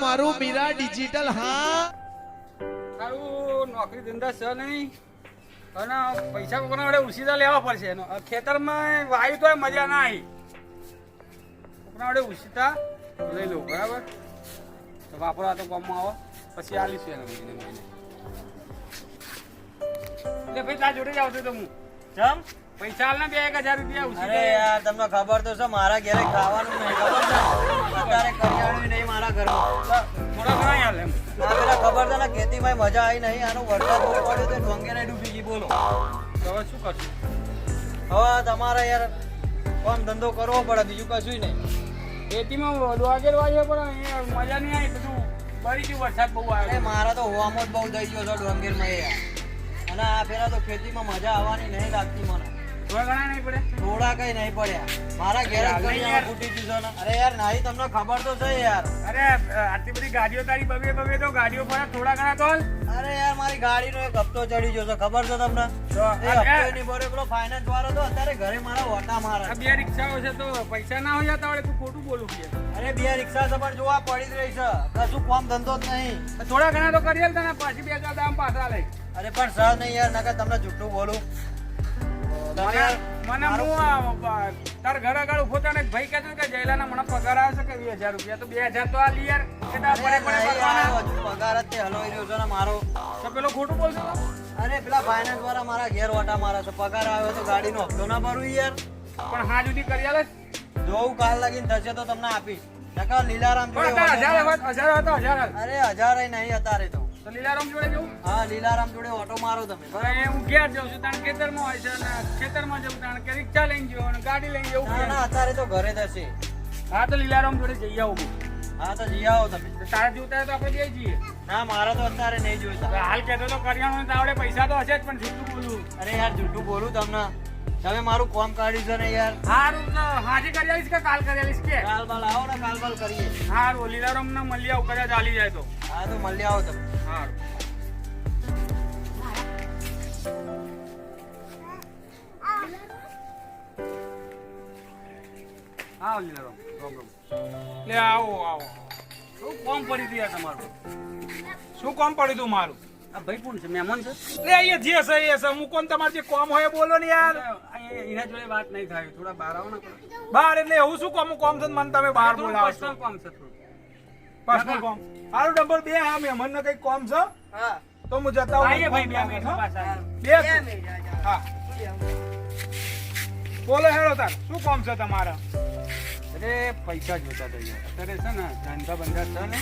મારું મીરા ડિજિટલ હા? તારું નોકરી ધંધા છે નહીં. અને પૈસા કોકના વડે ઉસીદા લેવા પડશે એનો. ખેતરમાં વાયુ તો મજા ના આવી કોકના વડે ઉસીતા લઈ લઉં બરાબર? તો વાપરવા તો ગામમાં આવો. પછી આલીશું એને મહિને મહિને. એટલે ભાઈ તારા જોડે જ આવતો તો હું. જમ પૈસા હાલ ને બે એક હજાર રૂપિયા અરે યાર તમને ખબર તો છે મારા ઘેરે ખાવાનું નહીં ખબર છે? ખબર છે ને ખેતીમાં મજા આવી નહીં આનો વરસાદ બહુ પડ્યો તો ડોંગેરે ડૂબી ગઈ બોલો. હવે શું કરશું? હવે તમારે યાર કામ ધંધો કરવો પડે બીજું કશું નહીં. ખેતીમાં વાગેર વાગ્યો પણ મજા નહીં આવી બધું બળી ગયું વરસાદ બહુ આવ્યો મારા તો હોવામાં જ બહુ થઈ ગયો છે ડોંગેરમાં યાર. અને આ પેલા તો ખેતીમાં મજા આવવાની નહીં લાગતી મને. થોડા કઈ નહીં પડ્યા. મારા ઘેર. ફૂટી દીધો અરે યાર નાઈ તમને ખબર તો છે યાર. અરે આટલી બધી ગાડીઓ તારી બબે બબે તો ગાડીઓ પર થોડા ઘણા તો અરે યાર મારી ગાડીનો એક હપ્તો ચડી ગયો છે ખબર છે તમને? એ હપ્તો આ- નહીં પેલો ફાઇનાન્સ વાળો તો અત્યારે ઘરે મારા વટા મારે. બે રિક્ષાઓ છે તો પૈસા ના હોય તો તું ખોટું બોલું કે. અરે બે રિક્ષા છે પણ જોવા પડી જ રહી છે. કશું કોમ ધંધો જ નહીં. થોડા ઘણા તો કરી તને પાછી બે હજાર દામ પાછા લઈ. અરે પણ સર નહીં યાર નકર તમને જુઠ્ઠું બોલું. તમે મને હું તાર ઘર આગળ ઊભો થયો ભાઈ કહેતો કે જયલાના મને પગાર આવે કે વીસ રૂપિયા. તો બે તો આ લી કે તાર પડે પડે નહીં ભરવાના. યાર, હજુ પગાર જ તે હલવાઈ રહ્યો છે ને મારો. તો પેલો ખોટું બોલતો અરે પેલા ફાઇનાન્સ વાળા મારા ઘેર વટા મારે છે. પગાર આવ્યો તો ગાડીનો હપ્તો ના ભરું યાર. પણ હા જુદી કરી આલે. જોવું જોઉં કાલ લાગીને થશે તો તમને આપીશ. નકર લીલારામ જોડે હજાર હજાર હોય હજાર. અરે હજાર નહીં અત્યારે તો. તો લીલારામ જોડે જવું? હા લીલારામ જોડે ઓટો મારો તમે. બરાબર હું ઘેર જાઉં છું તાણ ખેતરમાં હોય છે અને ખેતરમાં જવું તાણ કે રિક્ષા લઈને જવું અને ગાડી લઈને જવું. ના ના અત્યારે તો ઘરે થશે હા તો લીલારામ જોડે જઈ આવું. હું. તો જઈ આવો તમે. તારા જોતા તો આપણે જઈ જઈએ. ના મારા તો અત્યારે નહીં જોઈતા. હાલ કહેતો તો કરિયાણું આવડે પૈસા તો હશે જ પણ જૂઠું બોલું. અરે યાર જૂઠું બોલું તમને. તમે મારું કોમ કાઢી છે ને યાર? હારું તો હાજી કરી આવીશ કે કાલ કરી આવીશ કે? કાલ બાલ આવો ને કાલ બાલ કરીએ. હારું લીલારામ ને મળી આવું કદાચ ચાલી જાય તો. હા તો મળી આવો તમે. હારું. આવો લીલારામ. રામ રામ. લે આવો આવો. શું કોમ પડી યાર તમારું? શું કોમ પડ્યું તું મારું? આ ભાઈ કોણ છે? મહેમાન છે? લે અહીંયા જે છે એ છે. હું કોણ? તમારે જે કોમ હોય બોલો ને યાર. એના જોડે વાત નહીં થાય. થોડા બહાર આવો ને બહાર એટલે એવું શું કોમ? કોમ છે મને તમે બહાર બોલાવો છો. કામ છે થોડું. પર્સનલ કોમ. હારું ડબલ બે હા મહેમાન ને કઈ કોમ છે? હા. તો હું જતા આવું. આવીએ ભાઈ બે મિનિટ પાછા. બે હા. બોલો હેડો તાર. શું કોમ છે તમારા? અરે પૈસા જોતા હતા અત્યારે છે ને ધંધા બંધા છે ને.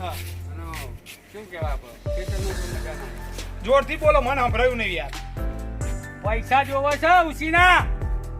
હા. અને શું કહેવાય આપણે ખેતરનું કોઈ મજા ના જોરથી બોલો મને સંભળાયું નહીં યાર. પૈસા જોવો છે ઉસીના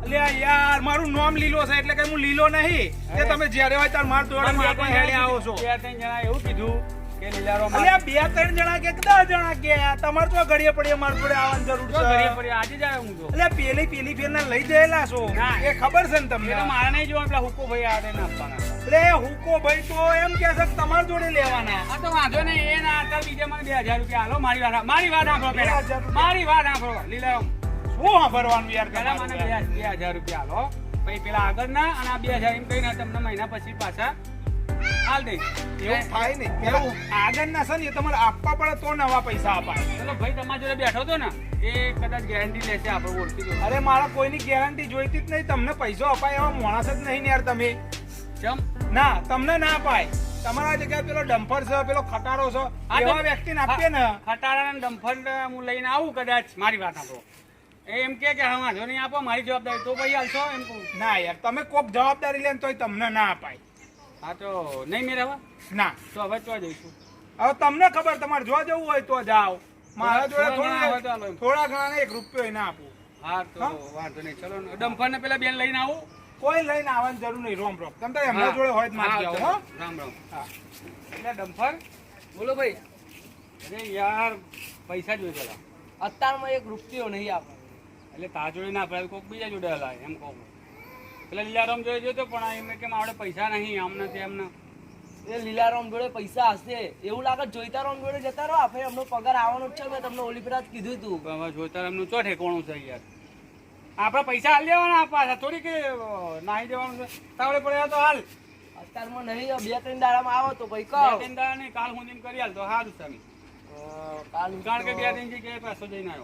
અલે યાર મારું નામ લીલો છે એટલે કઈ હું લીલો નહીં. તે તમે જ્યારે હોય ત્યારે માર દોડે માર હેડે આવો છો. જણા એવું કીધું કે લીલારો અલે બે ત્રણ જણા કે દસ જણા કે તમારે તો ઘડીએ પડીએ માર જોડે આવવાની જરૂર છે. આજે જ આવ્યો હું તો. એટલે પેલી પેલી ફેર લઈ ગયેલા છો. એ ખબર છે ને એ તો મારે નહીં જોવાનું પેલા હુકો ભાઈ આડે ના આપવાના એટલે હુકો ભાઈ તો એમ કે છે કે જોડે લેવાના. આ તો વાંધો નહીં એ ના બીજા મને બે હજાર રૂપિયા હાલો મારી વાત મારી વાત પહેલા. રૂપિયા? મારી વાત સાંભળો. લીલારામ શું સાંભળવાનું યાર પેલા મને બે બે હજાર રૂપિયા હાલો પછી પેલા આગળના અને આ બે હજાર એમ કહીને તમને મહિના પછી પાછા હાલ દઈશ એવું થાય ને એવું આગળના છે ને એ તમારે આપવા પડે તો નવા પૈસા અપાય. ચલો ભાઈ તમારા જોડે બેઠો હતો ને એ કદાચ ગેરંટી લેશે આપણે ઓળખી દો અરે મારા કોઈની ગેરંટી જોઈતી જ નહીં. તમને પૈસો અપાય એવા માણસ જ નહીં ને યાર તમે. ચમ? ના તમને ના અપાય. તમારા જગ્યાએ પેલો ડમ્પર છે પેલો ખટારો છે આ તો- એવા વ્યક્તિને આપીએ ને. ખટારા અને ડમ્ફર હું લઈને આવું કદાચ મારી વાત સાંભળો. એમ કે કે વાંધો નહીં આપો મારી જવાબદારી. તો ભાઈ હાલશો એમ કહું. ના યાર તમે કોક જવાબદારી લે તોય તમને ના અપાય. હા તો નહીં મેળવવા? ના. તો હવે તો જઈશું. હવે તમને ખબર તમારે જો જવું હોય તો જાઓ. મારા જોડે થોડા ઘણા થોડા એક રૂપિયો ના આપું. હા તો વાંધો નહીં. ચલો ડમ્ફર ને પેલા બેન લઈને આવું. કોઈ લઈને આવવાની જરૂર નહીં. રોમ રોમ. તમે એમના જોડે હોય જ મારી ચલો. આવો હો. રામ રામ. હા. એટલે ડમ્ફર બોલો ભાઈ. અરે યાર પૈસા જોઈએ પેલા. અત્યારમાં એક રૂપિયો નહીં આપે. એટલે તારા જોડે ના પડે કોઈક બીજા જોડે હલાય એમ કહું પેલા લીલારામ જોડે જોયો તો પણ એમ કેમ આપણે પૈસા નહીં આમને તેમને એ લીલારામ જોડે પૈસા હશે. એવું લાગે જોઈતારામ જોડે જતા રહો. આપણે એમનો પગાર આવવાનો જ છે. મેં તમને ઓલી ફેરા જ કીધું તું. હવે જોતા એમનું ચો ઠેકોણું છે યાર? આપણે પૈસા હાલ દેવાના પાછા થોડી કે નાહી દેવાનું છે. તાવડે પડ્યા તો હાલ. અત્યારમાં નહીં બે ત્રણ દાડામાં આવો તો ભાઈ કહો. બે ત્રણ દાડા નહીં, કાલ સુધીમાં કરી હાલ તો સારું છે કાલ કારણ કે બે ત્રણ જગ્યાએ પાછો જઈને આવ્યો.